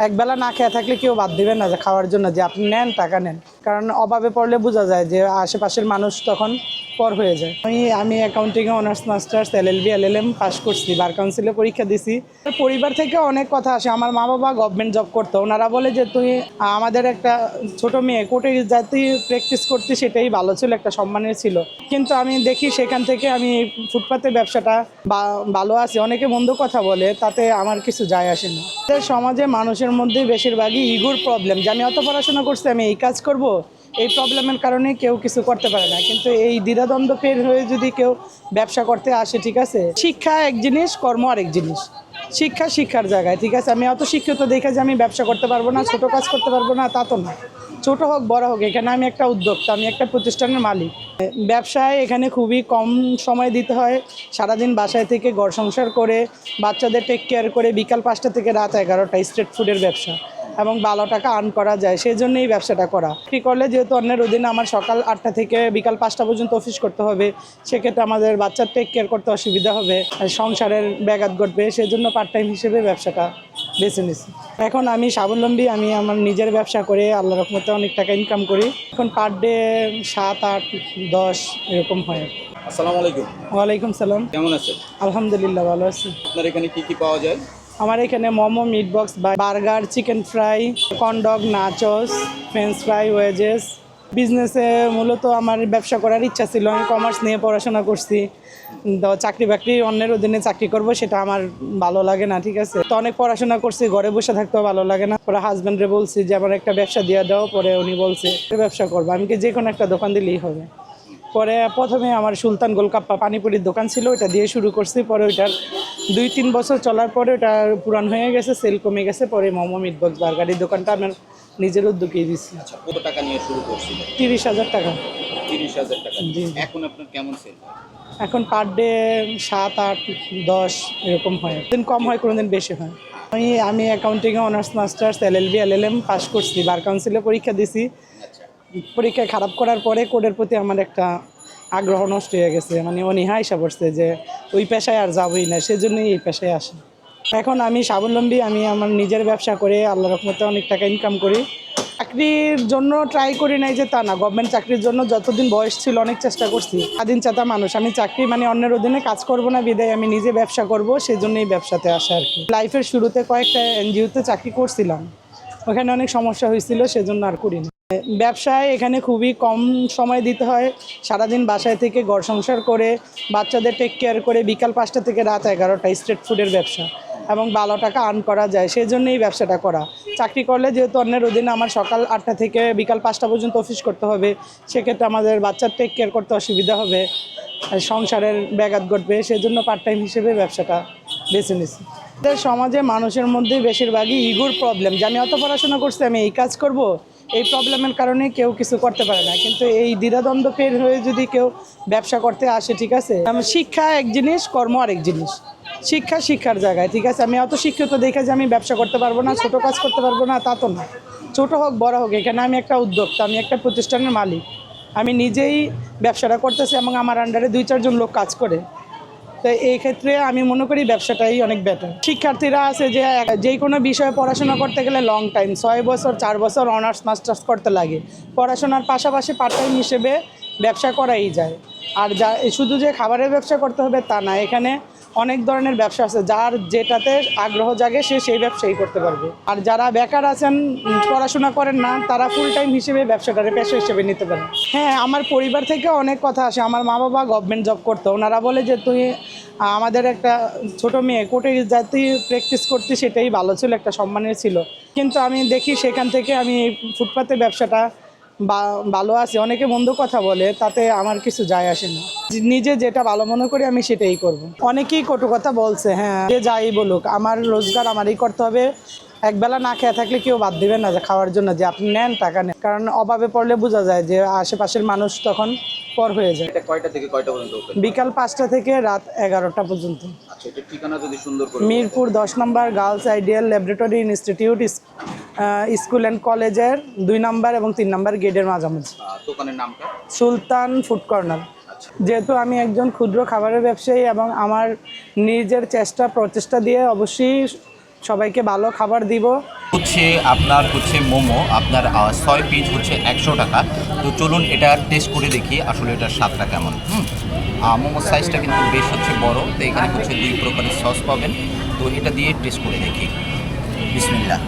একবেলা না খেয়ে থাকলে কেউ বাদ দিবেন না যে খাওয়ার জন্য যে আপনি নেন, টাকা নেন। কারণ অভাবে পড়লে বোঝা যায় যে আশেপাশের মানুষ তখন পর হয়ে যায়। আমি আমি অ্যাকাউন্টিংয়ে honours masters L L B L L M pass করছি বার কাউন্সিলে পরীক্ষা দিছি। পরিবার থেকে অনেক কথা আসে। আমার মা বাবা গভর্নমেন্ট জব করতো। ওনারা বলে যে, তুই, আমাদের একটা ছোট মেয়ে, কোর্টে যাতে প্র্যাকটিস করতে, সেটাই ভালো ছিল, একটা সম্মানের ছিল। কিন্তু আমি দেখি সেখান থেকে আমি ফুটপাতের ব্যবসাটা ভালো আছে। অনেকে মন্দ কথা বলে, তাতে আমার কিছু যায় আসে না। সমাজে মানুষের মধ্যে বেশিরভাগই ইগুর প্রবলেম যে, আমি অত পড়াশোনা করছি, আমি এই কাজ করব? এই প্রবলেমের কারণে কেউ কিছু করতে পারে না। কিন্তু এই দ্বিধাদ্বন্দ্ব পের হয়ে যদি কেউ ব্যবসা করতে আসে, ঠিক আছে? শিক্ষা এক জিনিস, কর্ম আরেক জিনিস। শিক্ষা শিক্ষার জায়গায়, ঠিক আছে? আমি অত শিক্ষিত দেখে যে আমি ব্যবসা করতে পারব না, ছোট কাজ করতে পারব না, তা তো না। ছোট হোক, বড় হোক, এখানে আমি একটা উদ্যোক্তা, আমি একটা প্রতিষ্ঠানের মালিক। ব্যবসায় এখানে খুবই কম সময় দিতে হয়। সারাদিন বাসায় থেকে ঘর সংসার করে, বাচ্চাদের টেক কেয়ার করে, বিকাল পাঁচটা থেকে রাত এগারোটা স্ট্রিট ফুডের ব্যবসা। এবং ভালো টাকা আর্ন করা যায় সেই জন্যই এই ব্যবসাটা করা। কি করলে যেহেতু অন্যের অধীনে আমার সকাল আটটা থেকে বিকাল পাঁচটা পর্যন্ত অফিস করতে হবে সেক্ষেত্রে আমাদের বাচ্চার টেক কেয়ার করতে অসুবিধা হবে আর সংসারের ব্যাঘাত ঘটবে সেই জন্য পার্ট টাইম হিসেবে ব্যবসাটা বেছে নিছি। এখন আমি স্বাবলম্বী আমি আমার নিজের ব্যবসা করে আল্লাহ রহমতে অনেক টাকা ইনকাম করি। এখন পার ডে সাত আট দশ এরকম হয়। আসসালামু আলাইকুম। ওয়ালাইকুম সালাম। কেমন আছেন? আলহামদুলিল্লাহ ভালো আছি। আপনার এখানে কি কি পাওয়া যায়? আমার এখানে momo meat box burger chicken fry corndog nachos french fry wedges বিজনেসে মূলত আমার ব্যবসা করার ইচ্ছা ছিল, আমি কমার্স নিয়ে পড়াশোনা করছি। তো চাকরি বাকরি, অন্যের অধীনে চাকরি করব, সেটা আমার ভালো লাগে না, ঠিক আছে? তো অনেক পড়াশোনা করছি, ঘরে বসে থাকতেও ভালো লাগে না। পরে হাজব্যান্ডরে বলছি যে, আমার একটা ব্যবসা দিয়ে দাও। পরে উনি বলছে, ব্যবসা করব। আমি কি যে কোনো একটা দোকান দিলেই হবে। পরে প্রথমে আমার সুলতান গোলকাপ্পা পানিপুরির দোকান ছিল ওটা দিয়ে শুরু করছি। পরে ওইটার দুই তিন বছর চলার পরে ওটা পুরান হয়ে গেছে সেল কমে গেছে পরে মোমো মিট বক্স বার্গারের দোকানটা আমার নিজের উদ্যোগেই দিচ্ছি কত টাকা নিয়ে শুরু করছিলেন? তিরিশ হাজার টাকা। তিরিশ হাজার টাকা। এখন আপনার কেমন সেল এখন পার ডে সাত আট দশ এরকম হয়। দিন কম হয় কোনো দিন বেশি হয়। আমি আমি অ্যাকাউন্টিংয়ে honours masters L L B L L M pass করছি বার কাউন্সিলে পরীক্ষা দিছি। আচ্ছা। পরীক্ষায় খারাপ করার পরে কোডের প্রতি আমার একটা আগ্রহ নষ্ট হয়ে গেছে। মানে অনীহা এসে পড়ছে যে ওই পেশায় আর যাবোই না, সেজন্যই এই পেশায় আসে। এখন আমি স্বাবলম্বী, আমি আমার নিজের ব্যবসা করে আল্লাহ রহমতে অনেক টাকা ইনকাম করি। চাকরির জন্য ট্রাই করি নাই যে তা না গভর্নমেন্ট চাকরির জন্য যতদিন বয়স ছিল অনেক চেষ্টা করছি। স্বাধীন চেতা মানুষ, আমি চাকরি মানে অন্যের অধীনে কাজ করব না, বিদায় আমি নিজে ব্যবসা করব, সেজন্যই ব্যবসাতে আসা আর কি। লাইফের শুরুতে কয়েকটা এনজিওতে চাকরি করছিলাম। ওখানে অনেক সমস্যা হয়েছিল, সেজন্য আর করিনি। ব্যবসায় এখানে খুবই কম সময় দিতে হয়। সারাদিন বাসায় থেকে ঘর সংসার করে, বাচ্চাদের টেক কেয়ার করে বিকাল পাঁচটা থেকে রাত এগারোটা স্ট্রিট ফুডের ব্যবসা এবং ভালো টাকা আর্ন করা যায় সেই জন্যই এই ব্যবসাটা করা। চাকরি করলে যেহেতু অন্যের অধীনে আমার সকাল আটটা থেকে বিকাল পাঁচটা পর্যন্ত অফিস করতে হবে, সেক্ষেত্রে আমাদের বাচ্চার টেক কেয়ার করতে অসুবিধা হবে সংসারের ব্যাঘাত ঘটবে সেই জন্য পার্ট টাইম হিসেবে ব্যবসাটা বেছে নিছি। সমাজে মানুষের মধ্যে বেশিরভাগই ইগুর প্রবলেম যে আমি অত পড়াশোনা করছি, আমি এই কাজ করব? এই প্রবলেমের কারণে কেউ কিছু করতে পারে না। কিন্তু এই দ্বিধাদ্বন্দ্ব পের হয়ে যদি কেউ ব্যবসা করতে আসে, ঠিক আছে? শিক্ষা এক জিনিস, কর্ম আরেক জিনিস। শিক্ষা শিক্ষার জায়গায়, ঠিক আছে? আমি অত শিক্ষিত দেখে যে আমি ব্যবসা করতে পারব না, ছোট কাজ করতে পারব না, তা তো না। ছোট হোক, বড় হোক, এখানে আমি একটা উদ্যোক্তা, আমি একটা প্রতিষ্ঠানের মালিক। আমি নিজেই ব্যবসাটা করতেছি এবং আমার আন্ডারে দুই, চারজন লোক কাজ করে। তো এই ক্ষেত্রে আমি মনে করি ব্যবসাটাই অনেক বেটার শিক্ষার্থীরা আছে যে যে কোনো বিষয়ে পড়াশোনা করতে গেলে লং টাইম ছয় বছর, চার বছর অনার্স মাস্টার্স করতে লাগে। পড়াশোনার পাশাপাশি পার্ট টাইম হিসেবে ব্যবসা করাই যায়। আর যা, শুধু যে খাবারের ব্যবসা করতে হবে তা না, এখানে অনেক ধরনের ব্যবসা আছে, যার যেটাতে আগ্রহ জাগে সে সেই ব্যবসাই করতে পারবে। আর যারা বেকার আছেন, পড়াশোনা করেন না, তারা ফুল টাইম হিসেবে ব্যবসাটারে পেশা হিসেবে নিতে পারে হ্যাঁ আমার পরিবার থেকে অনেক কথা আসে। আমার মা বাবা গভর্নমেন্ট জব করতো। ওনারা বলে যে, তুই, আমাদের একটা ছোট মেয়ে কোর্টে যাতে প্র্যাকটিস করতে সেটাই ভালো ছিল, একটা সম্মানের ছিল। কিন্তু আমি দেখি সেখান থেকে আমি ফুটপাতে ব্যবসাটা ভালো আছে অনেকে মন্দ কথা বলে তাতে আমার কিছু যায় আসে না। নিজে যেটা ভালো মনে করি আমি সেটাই করব। অনেকেই কটু কথা বলছে হ্যাঁ যে যাই বলুক আমার রোজগার আমারই করতে হবে। একবেলা না খেয়ে থাকলে কেউ বাদ দিবেন না যে খাওয়ার জন্য যে আপনি নেন টাকা নেন। কারণ অভাবে পড়লে বোঝা যায় যে আশেপাশের মানুষ তখন পর হয়ে যায়। কয়টা থেকে কয়টা পর্যন্ত বিকাল পাঁচটা থেকে রাত এগারোটা পর্যন্ত। আচ্ছা ঠিকানা যদি সুন্দর মিরপুর দশ নম্বর girls ideal laboratory institute school and কলেজের দুই নম্বর এবং তিন নম্বর গেটের মাঝামাঝি। দোকানের নামটা? Sultan food corner. আচ্ছা। যেহেতু আমি একজন ক্ষুদ্র খাবারের ব্যবসায়ী এবং আমার নিজের চেষ্টা প্রচেষ্টা দিয়ে অবশ্যই সবাইকে ভালো খাবার দিব। হচ্ছে আপনার হচ্ছে মোমো আপনার ছয় পিস হচ্ছে একশো টাকা। তো চলুন এটা টেস্ট করে দেখি আসলে এটার স্বাদটা কেমন। হুম। মোমোর সাইজটা কিন্তু বেশ হচ্ছে বড়। তো এখানে হচ্ছে দুই প্রকারের সস পাবেন। তো এটা দিয়ে টেস্ট করে দেখি। বিসমিল্লা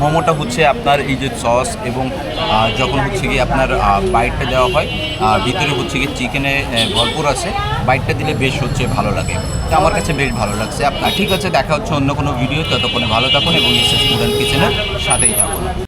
মোমোটা হচ্ছে আপনার এই যে সস এবং যখন হচ্ছে কি আপনার বাইটটা দেওয়া হয় ভিতরে হচ্ছে কি চিকেনে ভরপুর আছে, বাইটটা দিলে বেশ হচ্ছে ভালো লাগে। তো আমার কাছে বেশ ভালো লাগছে। আপনার ঠিক আছে, দেখা হচ্ছে অন্য কোনো ভিডিও, ততক্ষণে ভালো থাকুন এবং এসএস স্টুডেন্ট কিচেনের সাথেই থাকুন।